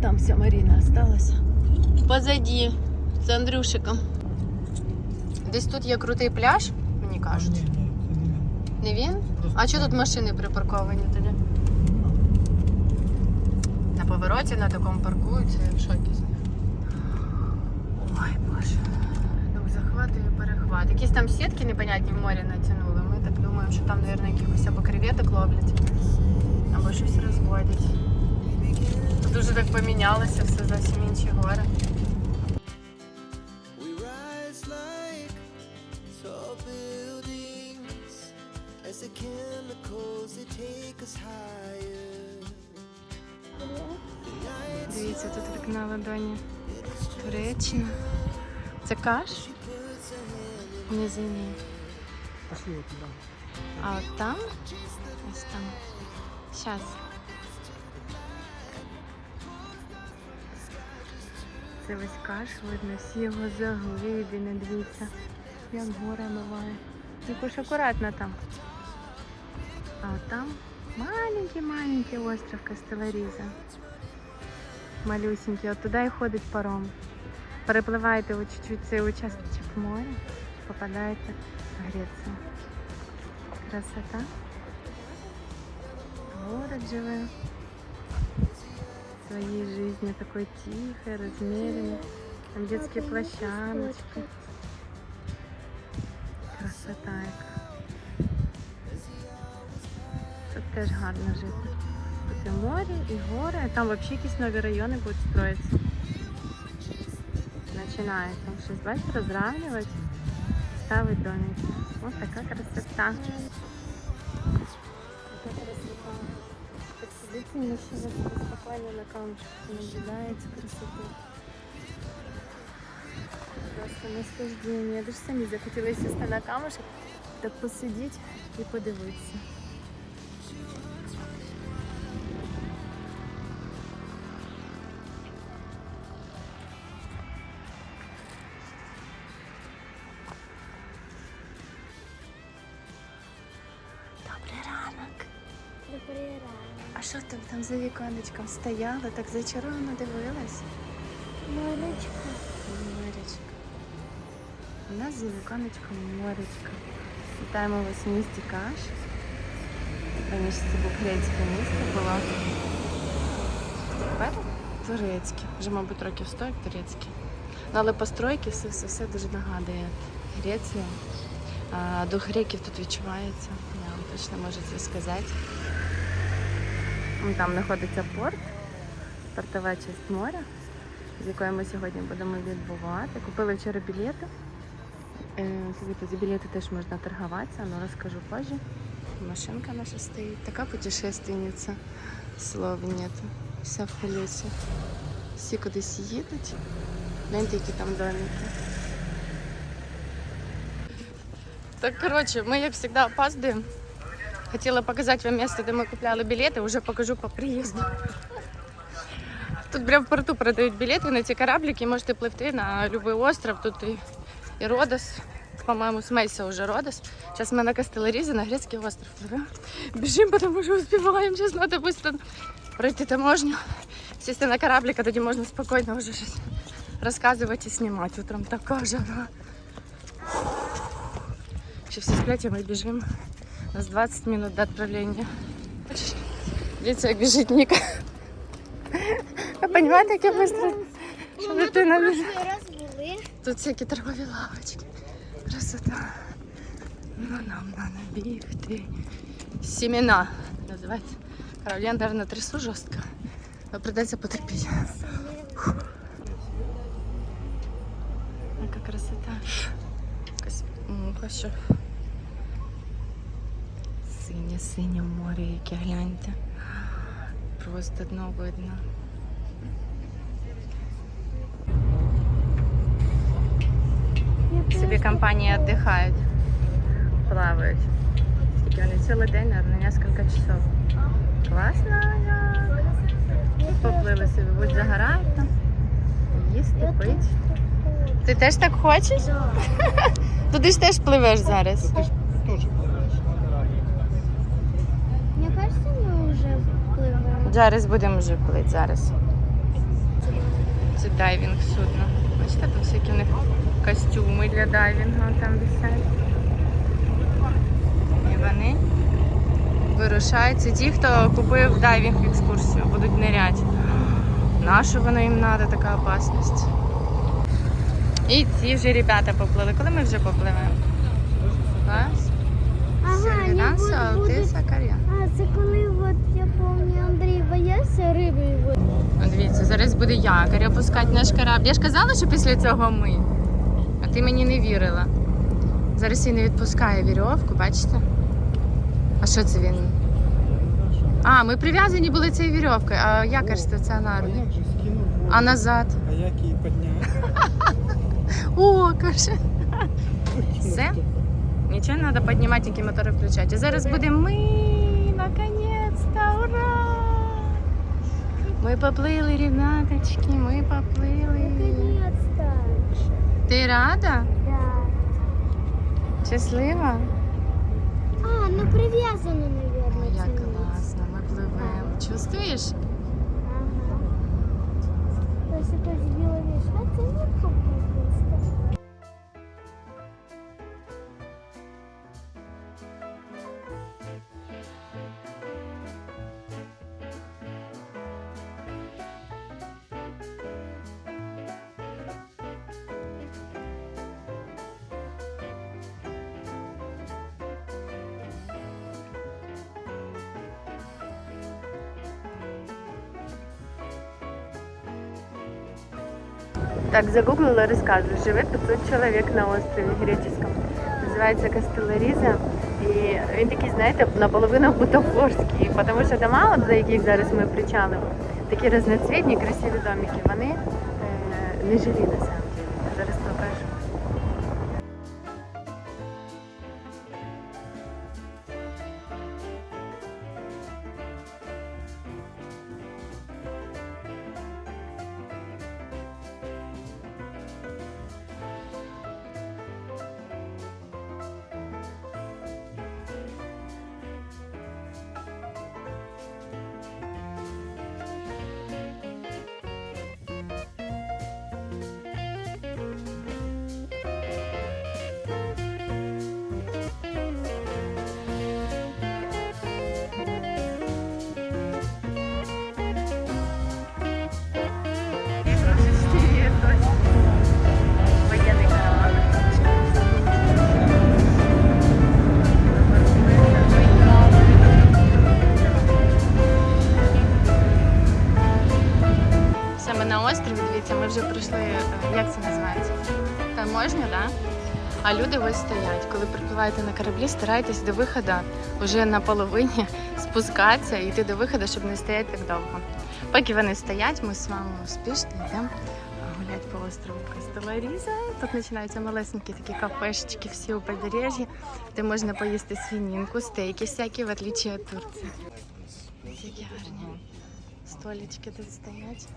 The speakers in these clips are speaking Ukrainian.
там вся Марина осталась. Позади, з Андрюшиком. Десь тут є крутий пляж, мені кажуть. Ні, ні, це не він. Не він? А чого тут машини припарковані тоді? На повороті на такому паркуються, я в шокі з них. Ой, боже. Дух захват і перехват. Якісь там сітки непонятні в морі натягнули. Ми так думаємо, що там, мабуть, якихось або креветок ловлять, або щось розводять. Дуже так помінялося, все зовсім інші гори. Дивіться, тут як на ладоні Туреччина. Це каш? Низині. Пошли от туди. А от там? Ось там. Щас. Це весь каш видно, всі його заглибини, дивіться. Як гора миває. Тільки ж акуратно там. А от там маленький-маленький остров Кастеларіза. Малюсенький. От туди і ходить паром. Перепливаєте чуть-чуть цей участочок моря, попадаєте в Грецію. Красота. Город живе. Своей жизни такой тихой, размеренной. Там детские площадочки. Красота яка. Тут теж гарно жити. Тут і море, і гори, а там взагалі якісь нові райони будуть строїтися. Починають там щось, бачите, розравнювати, ставить домики. Ось така красота. Така красота. Сидите, мужчина спокойно на камушке наблюдаете красоту. Просто наслаждение. Я даже самі захотіла сісти на камушек, так посидіти і подивитися. Там за віконечком стояла, так зачаровано дивилась? Марочка. Моречко. У нас за віконечком моречко. Вітаємо вас в місті Каш. Раніше це був грецьке місто було. Тепер турецьке. Вже, мабуть, років 100 як турецьке. Ну, але постройки все, все, все дуже нагадує Грецію. Дух греків тут відчувається. Я вам точно можу це сказати. Там знаходиться порт, портова частина моря з якою ми сьогодні будемо відбувати. Купили вчора білети. Е, за білети теж можна торгуватися, але розкажу позже. Машинка наша стоїть. Така путешественниця. Слов нету. Вся в колесі. Всі кудись їдуть. Гляньте, які там домики. Так, коротше, ми, як завжди, опаздуємо. Хотіла показати вам місце, де ми купляли білети, вже покажу по приїзду. Тут прямо в порту продають білети на ці кораблики, можете пливти на будь-який остров. Тут і, Родос, по-моєму, з Мейса вже Родос. Зараз ми на Кастеларізі, на грецький остров пливемо. Біжимо, тому що успіваємо. Зараз треба швидко пройти таможню, сісти на кораблик, а тоді можна спокійно вже щось розказувати і знімати. Утром така жара. Ще всі сплять, а ми біжимо. У нас 20 минут до відправлення. Дивіться, як біжить Ніка. Ви розумієте, як я швидко? Що дитина біжить? Прошлый раз були. Тут всякі торгові лавочки. Красота. Ну, нам надо бігти. Сімена називається. Короче, я, наверное, трясу жорстко. Но придеться потерпіти. Фух. Яка красота. Якась муха що. Синє, синє море, яке гляньте. Просто дно видно. Собі компанії віддихають, плавають. Скільки вони цілий день, наверное, несколько часов. Класно. Поплили собі, будь загорають там. Їсти, пить. Ти теж так хочеш? Туди ж теж пливеш зараз. Та ти ж теж пливеш. Мне кажется, мы уже плывем. Зараз будемо вже плити зараз. Це дайвінг судно. Бачите, тут всякі у них костюми для дайвінгу там висять. І вони вирушають. Це ті, хто купив дайвінг екскурсію, будуть ниряти. Нащо воно їм треба, така опасність? І ці вже ребята поплили. Коли ми вже попливемо? Клас. Ага, будуть... Алтиса, Кар'єн. А, це коли от, я пам'ятаю, Боявся риби. От. Дивіться, зараз буде якорь опускати наш корабль. Я ж казала, що після цього ми. А ти мені не вірила. Зараз він не відпускає вірьовку, бачите? А що це він? А, ми прив'язані були цією вірьовкою, а якорь А стаціонарний. як скинув? А назад. А як її підняти? О, каже. Все? Нічого не треба піднімати, тільки мотори включати. А зараз будемо ми, наконець-то, ура! Ми поплили, ребяточки, ми поплили. Наконец-то. Ти рада? Да. Щаслива? А, ну прив'язано, наверное, Як це місце. класно, ми пливемо. Чувствуєш? Ага. Ось якось біла вішка, це не Так, загуглила, розказую. Живе 500 чоловік на острові греческому. Називається Кастеларіза. І він такий, знаєте, наполовину бутафорський, тому що дома, за яких зараз ми причалимо, такі різноцвітні, красиві домики, вони е, не жилі на А люди ось стоять. Коли припливаєте на кораблі, старайтесь до виходу вже на половині спускатися і йти до виходу, щоб не стояти так довго. Поки вони стоять, ми з вами успішно йдемо гуляти по острову Кастеларіза. Тут починаються малесенькі такі кафешечки всі у побережжі, де можна поїсти свинінку, стейки всякі, в отличие від Турції. Які гарні. Столічки тут стоять.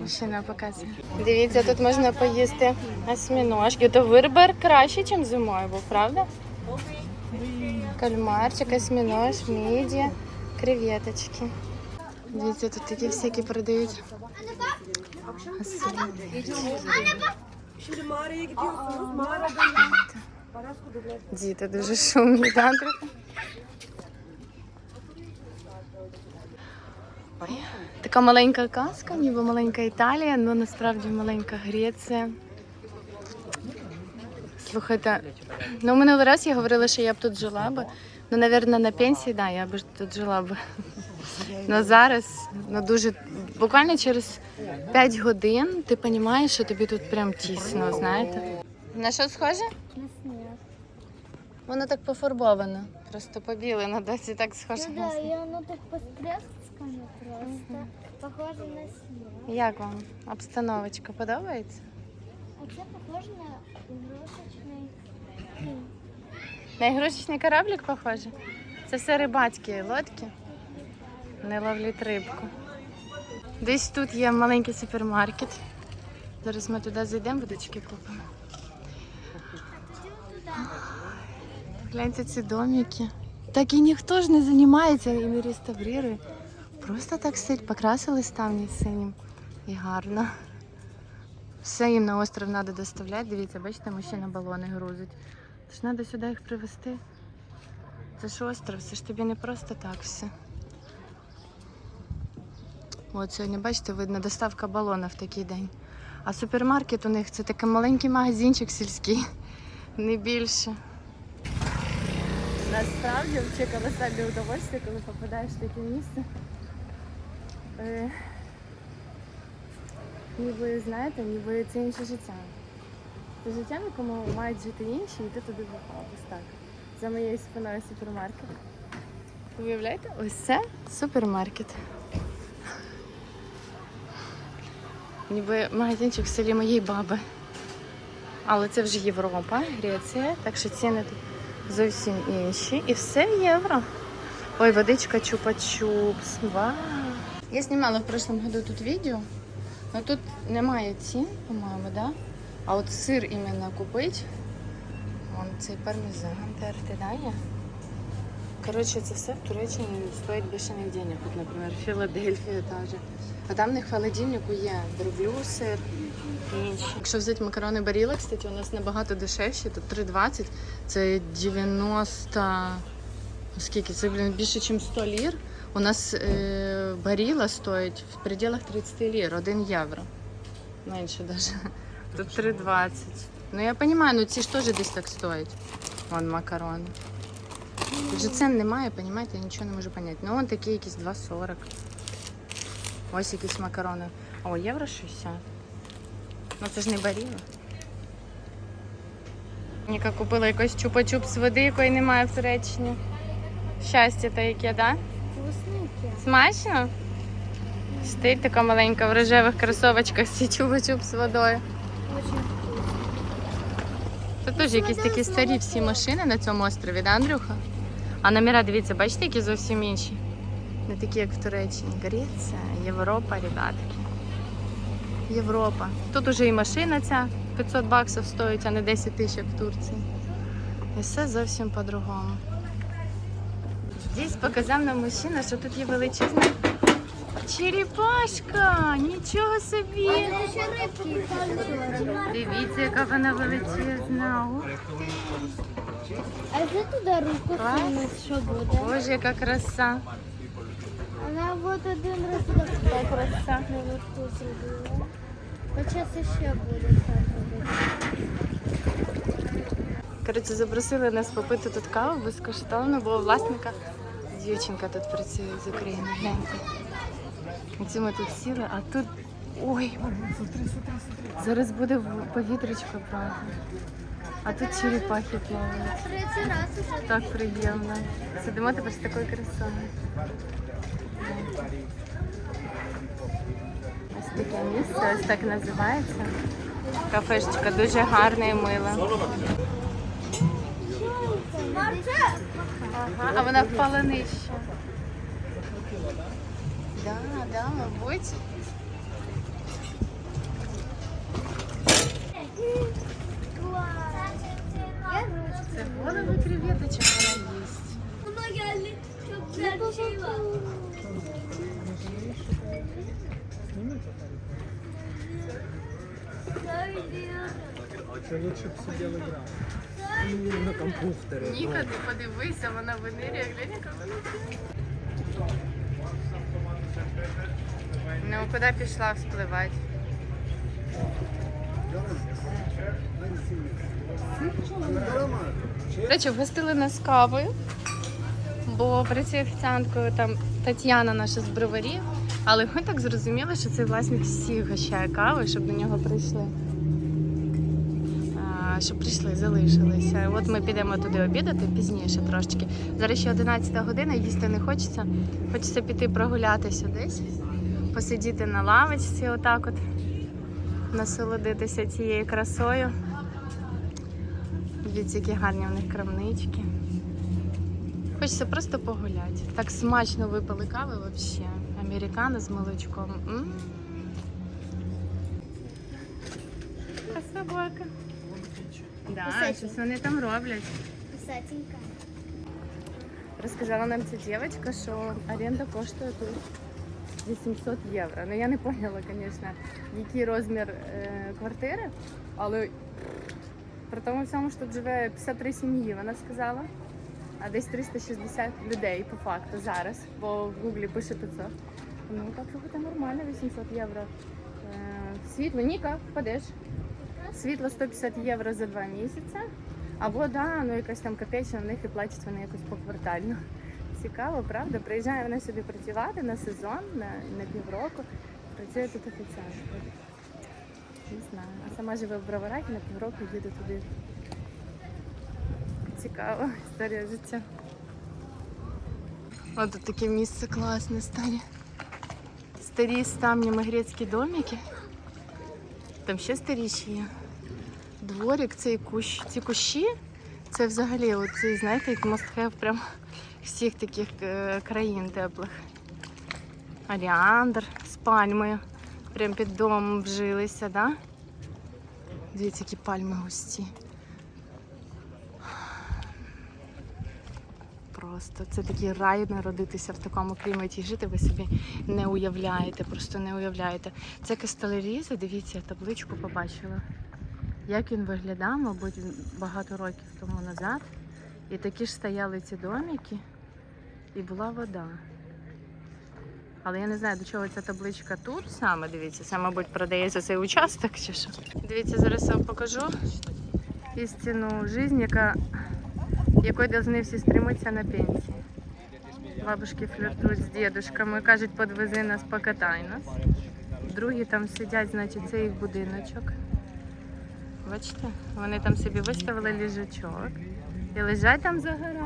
Машина показує. Дивіться, тут можна поїсти осьміножки. То вибір краще, ніж зимою був, правда? Кальмарчик, осьмінож, міді, креветочки. Дивіться, тут такі всякі продають. Діти дуже шумні? Ой, Така маленька казка, ніби маленька Італія, але насправді маленька Греція. Слухайте, ну минулий раз я говорила, що я б тут жила би. Ну, напевно, на пенсії, да, я б тут жила б. Ну зараз, ну дуже буквально через 5 годин ти розумієш, що тобі тут прям тісно, знаєте. На що схоже? На сніг. Воно так пофарбовано. Просто побілено, досі так схоже. Ну на да, і воно так просто. Похоже на сніг. Як вам обстановочка подобається? А це похоже на ігрушечний. На ігрушечний кораблик похоже? Це все рибацькі лодки. Не ловлять рибку. Десь тут є маленький супермаркет. Зараз ми туди зайдемо, водички купимо. Гляньте ці домики. Так і ніхто ж не займається і не реставрує. Просто так стоять, покрасили ставні синім. і гарно. Все їм на остров треба доставляти. Дивіться, бачите, мужчина балони грузить. Тож треба сюди їх привезти. Це ж остров, це ж тобі не просто так все. От сьогодні, бачите, видно, доставка балона в такий день. А супермаркет у них це такий маленький магазинчик сільський, не більше. Насправді взагалі колосальне удовольствие, коли попадаєш в таке місце. Е, ніби, знаєте, ніби це інше життя. Це життя, в якому мають жити інші, і ти туди попав. Ось так. За моєю спиною супермаркет. Уявляєте? Ось це супермаркет. Ніби магазинчик в селі моєї баби. Але це вже Європа, Греція, так що ціни тут зовсім інші. І все євро. Ой, водичка чупа-чупс. Вау! Я знімала в прошлом году тут відео, але тут немає цін, по-моєму, да? А от сир іменно купить. Вон цей пармезан терти, да, є? Коротше, це все в Туреччині стоїть бешених денег. От, наприклад, Філадельфія та же. А там в них в холодильнику є дроблю сир інші. Якщо взяти макарони Баріла, кстати, у нас набагато дешевші, тут 3,20, це 90... Скільки? Це, блін, більше, ніж 100 лір. У нас е, баріла стоїть в пределах 30 лір, 1 євро. Менше навіть. Тут 3,20. Ну я розумію, ну ці ж теж десь так стоять. Вон макарони. Тут же цен немає, розумієте, я нічого не можу зрозуміти. Ну, вон такі якісь 2,40. Ось якісь макарони. О, євро 60. Ну це ж не баріла. Ніка купила якось чупа-чуп з води, якої немає в Туреччині. Щастя та яке, так? Да? Вкусненькие. Смачно? Стоїть така маленька в рожевих кросовочках з чупа-чуп з водою. Тут теж якісь такі старі всі машини на цьому острові, да, Андрюха? А номера, дивіться, бачите, які зовсім інші. Не такі, як в Туреччині. Греція, Європа, ребятки. Європа. Тут уже і машина ця 500 баксів стоїть, а не 10 тисяч як в Турції. І все зовсім по-другому. Здесь показав нам мужчина, що тут є величезна черепашка. Нічого собі. Дивіться, яка вона величезна. А если туда руку сунуть, что? Боже, яка краса. Она вот один раз такая краса наверху зробила. Сейчас еще будет так робити. Коротше, запросили нас попити тут каву безкоштовно, бо у власника дівчинка тут працює з України. Гляньте. Оці ми тут сіли, а тут. Ой! Зараз буде повітрячко, правда. А тут черепахи плавають. Так приємно. Сидимо тепер з такою красою. Ось таке місце, ось так називається. Кафешечка дуже гарна і мила. Ага, а вона впала нижче. Да, да, мабуть. Я. Це голови креветочок вона їсть. Це лучше б сиділи грали. На компухтері. Ніка, ти подивися, вона винирює, глянь, яка вона. Ну, куди пішла вспливати? До речі, вгостили нас кавою, бо працює офіціанткою там Тетяна наша з броварів. Але ми так зрозуміли, що цей власник всіх гощає кави, щоб до нього прийшли. А, Щоб прийшли, залишилися. От ми підемо туди обідати пізніше трошечки. Зараз ще 11 година, їсти не хочеться. Хочеться піти прогулятися десь, посидіти на лавочці, отак от, насолодитися цією красою. Дивіться, які гарні у них крамнички. Хочеться просто погуляти. Так смачно випили кави взагалі. Американо з молочком. М. А собака. Да, Кусачі. щось вони там роблять. Кстатенько. Розказала нам ця дівчинка, що оренда коштує тут 800 євро. Ну я не поняла, звісно, який розмір е, квартири, але при тому всьому, що тут живе 53 сім'ї, вона сказала. А десь 360 людей по факту зараз, бо в гуглі пише 500. Ну так слухайте, нормально, 800 євро. Е, світло, Ніка, впадеш. Світло 150 євро за два місяці. А вода, ну якась там копеечна, в них і платять вони якось поквартально. Цікаво, правда? Приїжджає вона сюди працювати на сезон, на, на півроку. Працює тут офіціанткою. Не знаю. А сама живе в Броварах і на півроку їде туди. Цікава історія життя. О, таке місце класне, старі. Старі з камнями грецькі домики. Там ще старіші є. Дворик, цей кущ, ці кущі. Це взагалі, оцей, знаєте, як must have прям всіх таких е, країн теплих. Олеандр з пальмою. Прям під домом вжилися, да? Дивіться, які пальми густі. Просто це такий рай народитися в такому кліматі жити. Ви собі не уявляєте, просто не уявляєте. Це Кастелеріза, дивіться, табличку побачила. Як він виглядав, мабуть, багато років тому назад. І такі ж стояли ці домики, і була вода. Але я не знаю, до чого ця табличка тут саме. Дивіться, це, мабуть, продається цей участок чи що. Дивіться, зараз я вам покажу істинну життя, яка якої повинні всі стремитися на пенсії. Бабушки фліртують з дідушками, кажуть, подвези нас, покатай нас. Другі там сидять, значить, це їх будиночок. Бачите, вони там собі виставили ліжачок і лежать там загорають.